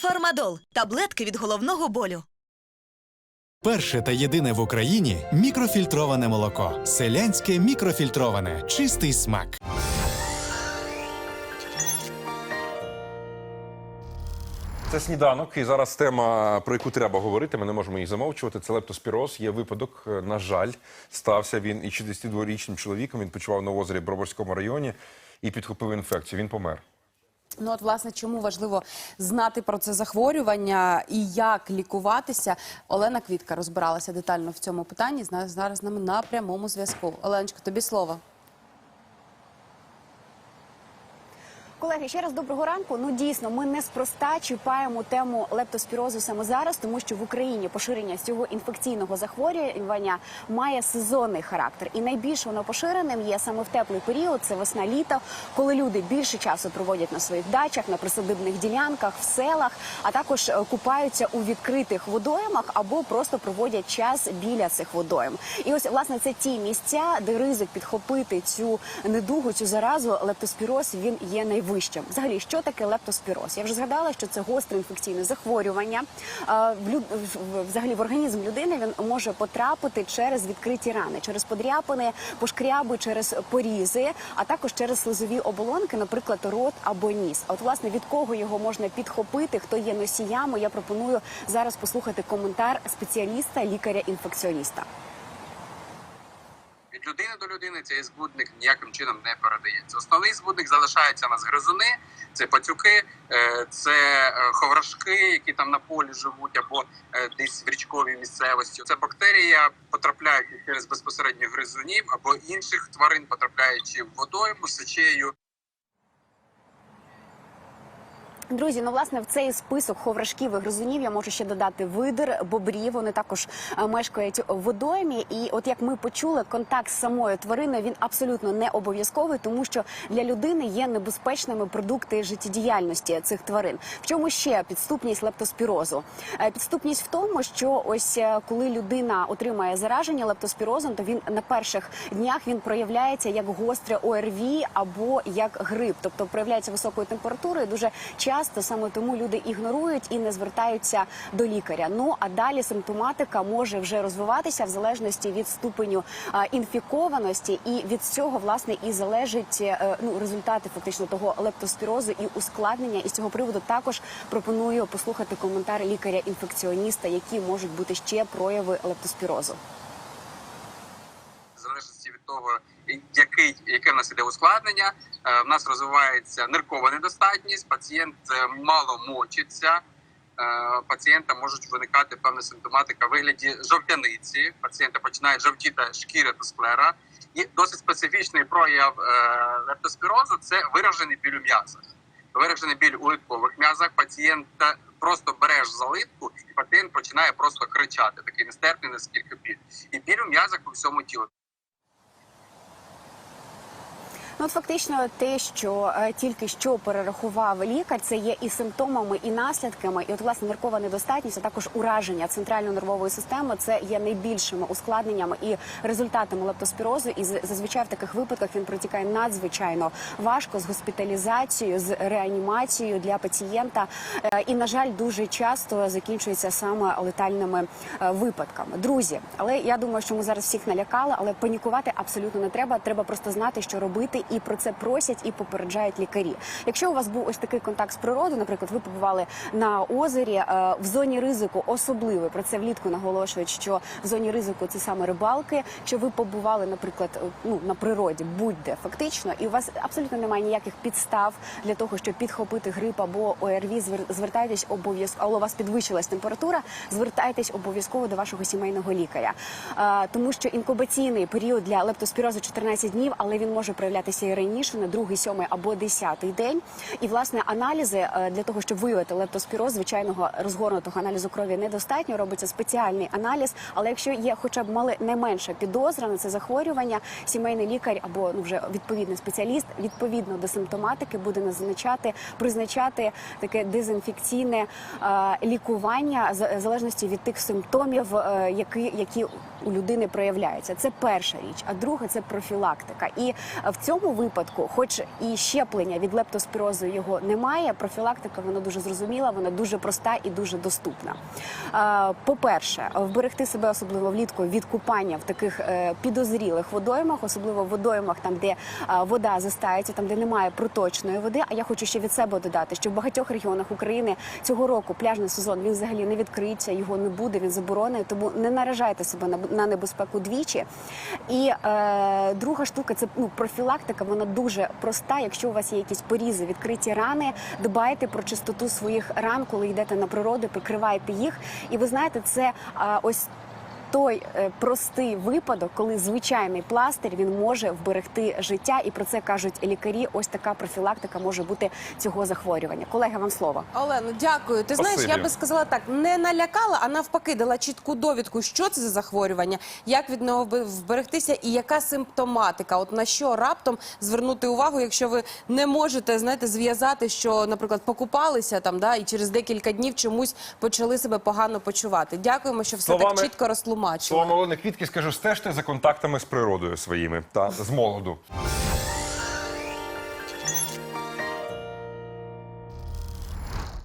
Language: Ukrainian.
Фармадол таблетки від головного болю. Перше та єдине в Україні мікрофільтроване молоко. Селянське мікрофільтроване. Чистий смак. Це сніданок, і зараз тема, про яку треба говорити. Ми не можемо її замовчувати. Це лептоспіроз. Є випадок, е, на жаль, стався він і 62-річним чоловіком. Він почував на озері в Броварському районі і підхопив інфекцію. Він помер. Ну от власне чому важливо знати про це захворювання і як лікуватися. Олена Квітка розбиралася детально в цьому питанні. Зараз з нами на прямому зв'язку. Оленочка, тобі слово. Колеги, ще раз доброго ранку. Ну дійсно, ми неспроста чіпаємо тему лептоспірозу саме зараз, тому що в Україні поширення цього інфекційного захворювання має сезонний характер, і найбільш воно поширеним є саме в теплий період. Це весна літо, коли люди більше часу проводять на своїх дачах, на присадибних ділянках, в селах, а також е, купаються у відкритих водоймах або просто проводять час біля цих водойм. І ось власне це ті місця, де ризик підхопити цю недугу, цю заразу лептоспіроз він є найвищим. Взагалі, що таке лептоспіроз? Я вже згадала, що це гостре інфекційне захворювання. Взагалі в організм людини він може потрапити через відкриті рани, через подряпини, пошкряби, через порізи, а також через слизові оболонки, наприклад, рот або ніс. А от власне від кого його можна підхопити, хто є носіями, я пропоную зараз послухати коментар спеціаліста, лікаря-інфекціоніста. Від людини до людини цей збудник ніяким чином не передається. Основний збудник залишається на нас гризуни, це пацюки, е, це е, ховрашки, які там на полі живуть, або е, десь в річковій місцевості. Це бактерія потрапляє через безпосередньо гризунів або інших тварин, потрапляючи в водойму, сечею. Друзі, ну власне в цей список ховрашків і гризунів я можу ще додати видир, бобрів. Вони також е, мешкають в водоймі. І от як ми почули, контакт з самою твариною він абсолютно не обов'язковий, тому що для людини є небезпечними продукти життєдіяльності цих тварин. В чому ще підступність лептоспірозу? Е, Підступність в тому, що ось е, коли людина отримає зараження лептоспірозом, то він на перших днях він проявляється як гостре ОРВІ або як грип, тобто проявляється високою температурою. Дуже часто саме тому люди ігнорують і не звертаються до лікаря. Ну а далі симптоматика може вже розвиватися в залежності від ступеню інфікованості, і від цього власне і залежить е, ну результати фактично того лептоспірозу і ускладнення. І з цього приводу також пропоную послухати коментар лікаря-інфекціоніста, які можуть бути ще прояви лептоспірозу. Залежності від того, який яке в нас іде ускладнення. е, В нас розвивається ниркова недостатність, пацієнт е, мало мочиться. е, Пацієнта можуть виникати певна симптоматика в вигляді жовтяниці. Пацієнта починає жовтіти шкіра та склера. І досить специфічний прояв лептоспірозу це виражений біль у м'язах. Виражений біль у литкових м'язах. Пацієнта просто береш за литку, і пацієнт починає просто кричати. Такий нестерпний, наскільки біль. І біль у м'язах по всьому тілу. Ну, от фактично, те, що е, тільки що перерахував лікар, це є і симптомами, і наслідками. І от власне ниркова недостатність, а також ураження центральної нервової системи, це є найбільшими ускладненнями і результатами лептоспірозу. І зазвичай в таких випадках він протікає надзвичайно важко з госпіталізацією, з реанімацією для пацієнта. Е, І на жаль, дуже часто закінчується саме летальними е, випадками. Друзі, але я думаю, що ми зараз всіх налякали, але панікувати абсолютно не треба. Треба просто знати, що робити, і про це просять і попереджають лікарі. Якщо у вас був ось такий контакт з природою, наприклад, ви побували на озері е, в зоні ризику, особливо про це влітку наголошують, що в зоні ризику це саме рибалки. Що ви побували, наприклад, е, ну на природі, будь-де фактично, і у вас абсолютно немає ніяких підстав для того, щоб підхопити грип або ОРВІ, звертайтесь обов'язково, але у вас підвищилась температура, звертайтесь обов'язково до вашого сімейного лікаря, Е, тому що інкубаційний період для лептоспірозу 14 днів, але він може проявлятися і раніше на другий, сьомий або десятий день. І власне аналізи е, для того, щоб виявити лептоспіроз, звичайного розгорнутого аналізу крові недостатньо. Робиться спеціальний аналіз. Але якщо є хоча б мали не менша підозра на це захворювання, сімейний лікар або ну вже відповідний спеціаліст відповідно до симптоматики буде назначати призначати таке дезінфекційне е, лікування в залежності від тих симптомів, е, які, які у людини проявляються. Це перша річ. А друга це профілактика. І в цьому випадку, хоч і щеплення від лептоспірозу його немає, профілактика вона дуже зрозуміла, вона дуже проста і дуже доступна. По-перше, вберегти себе особливо влітку від купання в таких е, підозрілих водоймах, особливо в водоймах, там де вода застається, там де немає проточної води. А я хочу ще від себе додати, що в багатьох регіонах України цього року пляжний сезон він взагалі не відкриється, його не буде, він заборонений. Тому не наражайте себе на, на небезпеку двічі. І е, друга штука це ну профілактика. Вона дуже проста. Якщо у вас є якісь порізи, відкриті рани, дбайте про чистоту своїх ран, коли йдете на природу, прикривайте їх. І ви знаєте, це е, ось. Той е, простий випадок, коли звичайний пластир він може вберегти життя, і про це кажуть лікарі. Ось така профілактика може бути цього захворювання. Колеги, вам слово. Олено, дякую. Ти знаєш, Спасибі. я би сказала так: не налякала, а навпаки, дала чітку довідку, що це за захворювання, як від нього вб- вберегтися і яка симптоматика. От на що раптом звернути увагу, якщо ви не можете знаєте, зв'язати, що, наприклад, покупалися там, да, і через декілька днів чомусь почали себе погано почувати. Дякуємо, що все Словами- так чітко розтлумачили. Слово Олени Квітки скажу, стежте за контактами з природою своїми та з молоду.